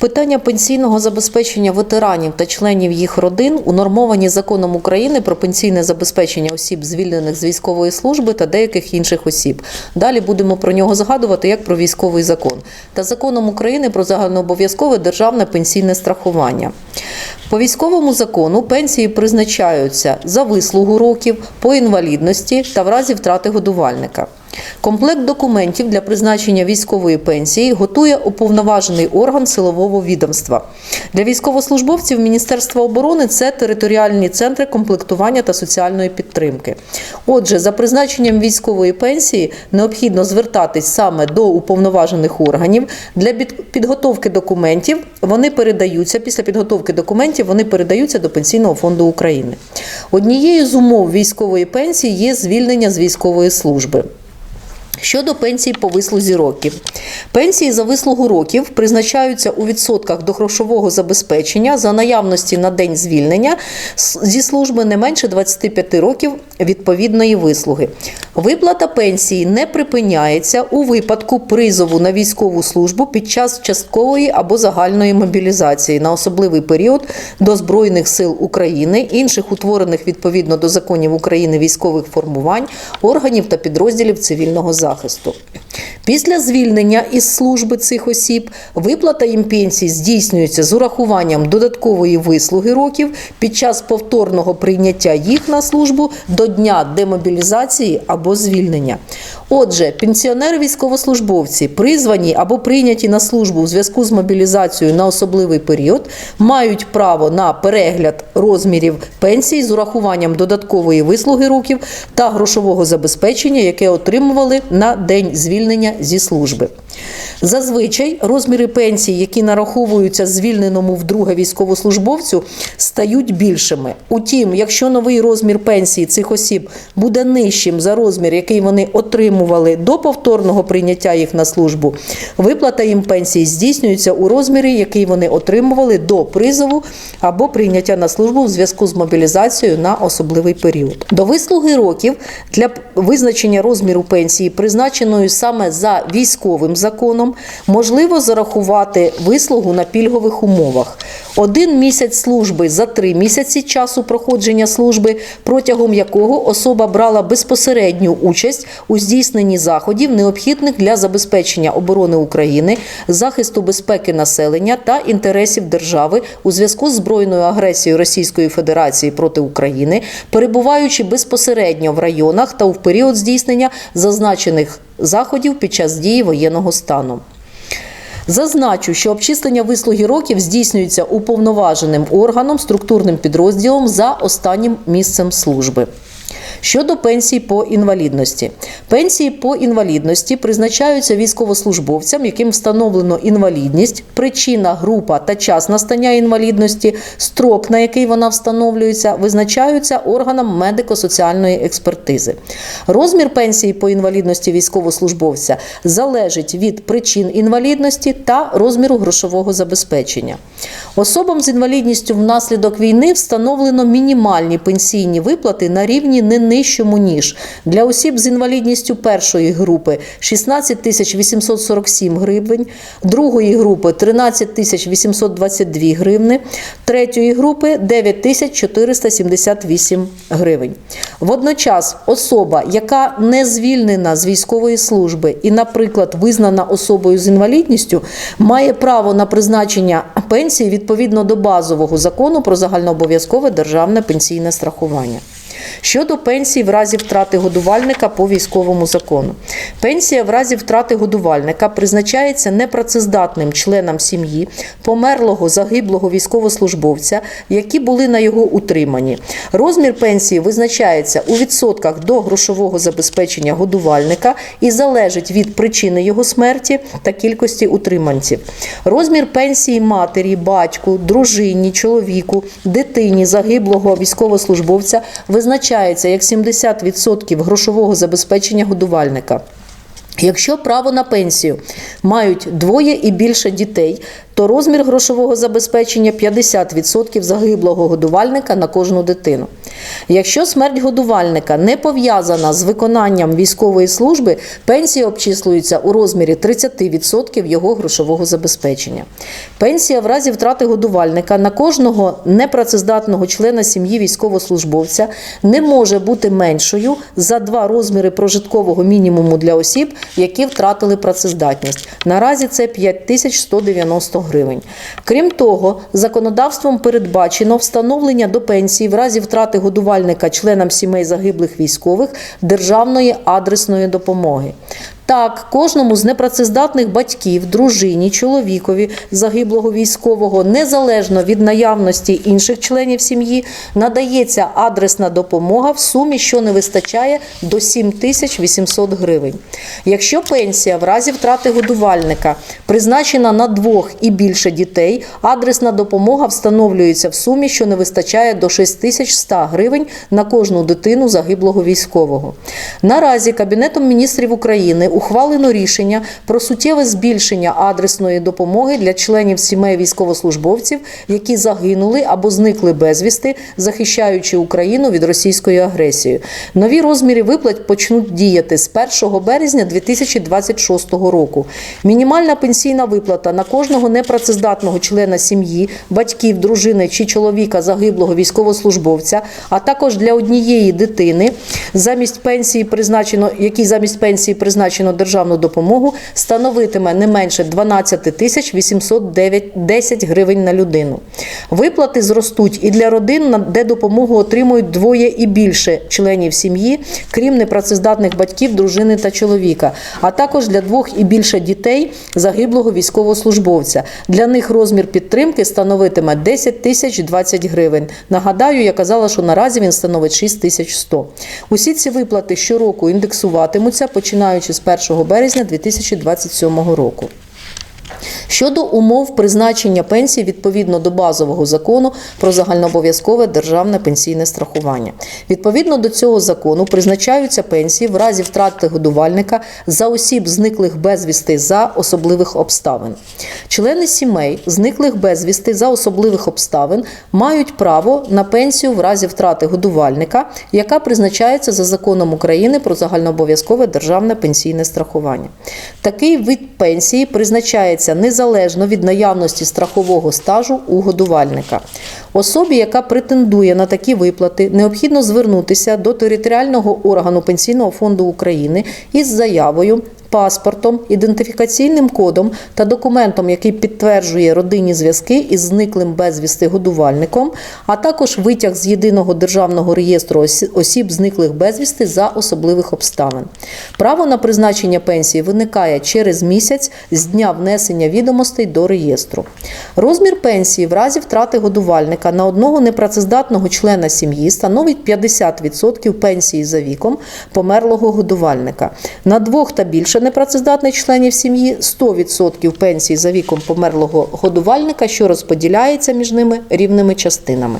Питання пенсійного забезпечення ветеранів та членів їх родин унормовані законом України про пенсійне забезпечення осіб, звільнених з військової служби та деяких інших осіб. Далі будемо про нього згадувати як про військовий закон та законом України про загальнообов'язкове державне пенсійне страхування. По військовому закону пенсії призначаються за вислугу років, по інвалідності та в разі втрати годувальника. Комплект документів для призначення військової пенсії готує уповноважений орган силового відомства. Для військовослужбовців Міністерства оборони це територіальні центри комплектування та соціальної підтримки. Отже, за призначенням військової пенсії необхідно звертатись саме до уповноважених органів. Для під- підготовки документів вони передаються після підготовки документів. Вони передаються до Пенсійного фонду України. Однією з умов військової пенсії є звільнення з військової служби. Щодо пенсій по вислузі років. Пенсії за вислугу років призначаються у відсотках до грошового забезпечення за наявності на день звільнення зі служби не менше 25 років відповідної вислуги. Виплата пенсії не припиняється у випадку призову на військову службу під час часткової або загальної мобілізації на особливий період до Збройних сил України, інших утворених відповідно до законів України військових формувань, органів та підрозділів цивільного захисту. Після звільнення із служби цих осіб виплата їм пенсій здійснюється з урахуванням додаткової вислуги років під час повторного прийняття їх на службу до дня демобілізації або звільнення. Отже, пенсіонери-військовослужбовці, призвані або прийняті на службу у зв'язку з мобілізацією на особливий період, мають право на перегляд розмірів пенсій з урахуванням додаткової вислуги років та грошового забезпечення, яке отримували на день звільнення зі служби. Зазвичай розміри пенсій, які нараховуються звільненому вдруге військовослужбовцю, стають більшими. Утім, якщо новий розмір пенсії цих осіб буде нижчим за розмір, який вони отримували до повторного прийняття їх на службу, виплата їм пенсії здійснюється у розмірі, який вони отримували до призову або прийняття на службу в зв'язку з мобілізацією на особливий період. До вислуги років для визначення розміру пенсії, призначеної саме за військовим законом, можливо зарахувати вислугу на пільгових умовах. Один місяць служби за три місяці часу проходження служби, протягом якого особа брала безпосередню участь у здійсненні заходів, необхідних для забезпечення оборони України, захисту безпеки населення та інтересів держави у зв'язку з збройною агресією Російської Федерації проти України, перебуваючи безпосередньо в районах та в період здійснення зазначених заходів під час дії воєнного стану. Зазначу, що обчислення вислуги років здійснюється уповноваженим органом, структурним підрозділом за останнім місцем служби. Щодо пенсій по інвалідності. Пенсії по інвалідності призначаються військовослужбовцям, яким встановлено інвалідність, причина, група та час настання інвалідності, строк, на який вона встановлюється, визначаються органом медико-соціальної експертизи. Розмір пенсії по інвалідності військовослужбовця залежить від причин інвалідності та розміру грошового забезпечення. Особам з інвалідністю внаслідок війни встановлено мінімальні пенсійні виплати на рівні не нижчому ніж для осіб з інвалідністю першої групи 16 тисяч 847 гривень, другої групи 13 тисяч 822 гривни, третьої групи 9 тисяч 478 гривень. Водночас особа, яка не звільнена з військової служби і, наприклад, визнана особою з інвалідністю, має право на призначення пенсії відповідно до базового закону про загальнообов'язкове державне пенсійне страхування. Щодо пенсії в разі втрати годувальника по військовому закону. Пенсія в разі втрати годувальника призначається непрацездатним членам сім'ї померлого загиблого військовослужбовця, які були на його утриманні. Розмір пенсії визначається у відсотках до грошового забезпечення годувальника і залежить від причини його смерті та кількості утриманців. Розмір пенсії матері, батьку, дружині, чоловіку, дитині загиблого військовослужбовця визначається як 70% грошового забезпечення годувальника. Якщо право на пенсію мають двоє і більше дітей, то розмір грошового забезпечення 50% загиблого годувальника на кожну дитину. Якщо смерть годувальника не пов'язана з виконанням військової служби, пенсія обчислюється у розмірі 30% його грошового забезпечення. Пенсія в разі втрати годувальника на кожного непрацездатного члена сім'ї військовослужбовця не може бути меншою за два розміри прожиткового мінімуму для осіб, які втратили працездатність. Наразі це 5190 гривень. Крім того, законодавством передбачено встановлення до пенсії в разі втрати годувальника членам сімей загиблих військових державної адресної допомоги. Так, кожному з непрацездатних батьків, дружині, чоловікові загиблого військового, незалежно від наявності інших членів сім'ї, надається адресна допомога в сумі, що не вистачає до 7800 гривень. Якщо пенсія в разі втрати годувальника призначена на двох і більше дітей, адресна допомога встановлюється в сумі, що не вистачає до 6100 гривень на кожну дитину загиблого військового. Наразі Кабінетом міністрів України ухвалено рішення про суттєве збільшення адресної допомоги для членів сімей військовослужбовців, які загинули або зникли безвісти, захищаючи Україну від російської агресії. Нові розміри виплат почнуть діяти з 1 березня 2026 року. Мінімальна пенсійна виплата на кожного непрацездатного члена сім'ї, батьків, дружини чи чоловіка загиблого військовослужбовця, а також для однієї дитини, замість пенсії призначено, якій замість пенсії призначено державну допомогу, становитиме не менше 12 тисяч 810 гривень на людину. Виплати зростуть і для родин, де допомогу отримують двоє і більше членів сім'ї, крім непрацездатних батьків, дружини та чоловіка, а також для двох і більше дітей загиблого військовослужбовця. Для них розмір підтримки становитиме 10 тисяч 20 гривень. Нагадаю, я казала, що наразі він становить 6 тисяч 100. Усі ці виплати щороку індексуватимуться, починаючи з 1 березня 2027 року. Щодо умов призначення пенсії відповідно до базового закону про загальнообов'язкове державне пенсійне страхування. Відповідно до цього закону призначаються пенсії в разі втрати годувальника за осіб, зниклих безвісти за особливих обставин. Члени сімей, зниклих безвісти за особливих обставин, мають право на пенсію в разі втрати годувальника, яка призначається за законом України про загальнообов'язкове державне пенсійне страхування. Такий вид пенсії призначається незалежно від наявності страхового стажу у годувальника. Особі, яка претендує на такі виплати, необхідно звернутися до територіального органу Пенсійного фонду України із заявою. Паспортом, ідентифікаційним кодом та документом, який підтверджує родинні зв'язки із зниклим безвісти годувальником, а також витяг з єдиного державного реєстру осіб, зниклих безвісти за особливих обставин. Право на призначення пенсії виникає через місяць з дня внесення відомостей до реєстру. Розмір пенсії в разі втрати годувальника на одного непрацездатного члена сім'ї становить 50% пенсії за віком померлого годувальника. На двох та більше непрацездатних членів сім'ї 100% пенсії за віком померлого годувальника, що розподіляється між ними рівними частинами.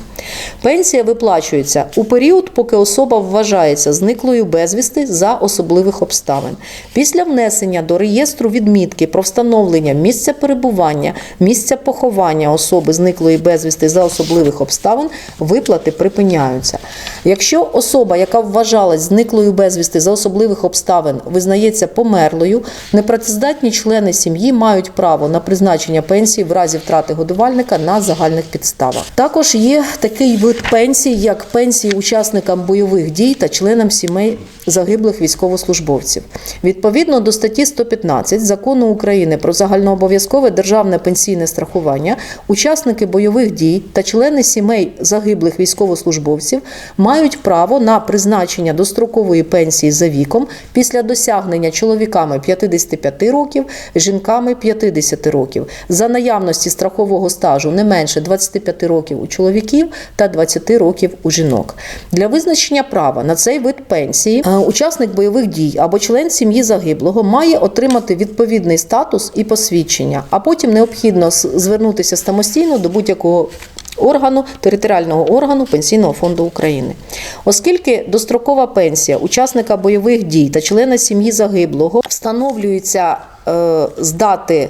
Пенсія виплачується у період, поки особа вважається зниклою безвісти за особливих обставин. Після внесення до реєстру відмітки про встановлення місця перебування, місця поховання особи зниклої безвісти за особливих обставин, виплати припиняються. Якщо особа, яка вважалась зниклою безвісти за особливих обставин, визнається померлою, непрацездатні члени сім'ї мають право на призначення пенсії в разі втрати годувальника на загальних підставах. Також є такий вид пенсії, як пенсії учасникам бойових дій та членам сімей загиблих військовослужбовців. Відповідно до статті 115 закону України про загальнообов'язкове державне пенсійне страхування, учасники бойових дій та члени сімей загиблих військовослужбовців мають право на призначення дострокової пенсії за віком після досягнення чоловіками 55 років, жінками 50 років, за наявності страхового стажу не менше 25 років у чоловіків та 20 років у жінок. Для визначення права на цей вид пенсії е, учасник бойових дій або член сім'ї загиблого має отримати відповідний статус і посвідчення, а потім необхідно звернутися самостійно до будь-якого органу територіального органу Пенсійного фонду України. Оскільки дострокова пенсія учасника бойових дій та члена сім'ї загиблого встановлюється е, з дати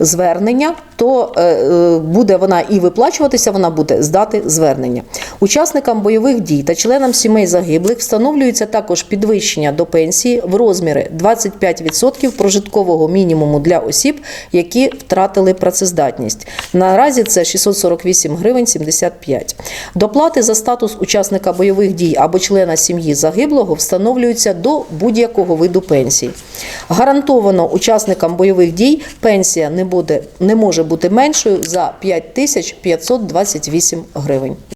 звернення, то е, е, буде вона і виплачуватися, вона буде з дати звернення. Учасникам бойових дій та членам сімей загиблих встановлюється також підвищення до пенсії в розмірі 25% прожиткового мінімуму для осіб, які втратили працездатність. Наразі це 648 гривень 75. Доплати за статус учасника бойових дій або члена сім'ї загиблого встановлюються до будь-якого виду пенсій. Гарантовано учасникам бойових дій пенсія не буде не може бути меншою за 5528 гривень.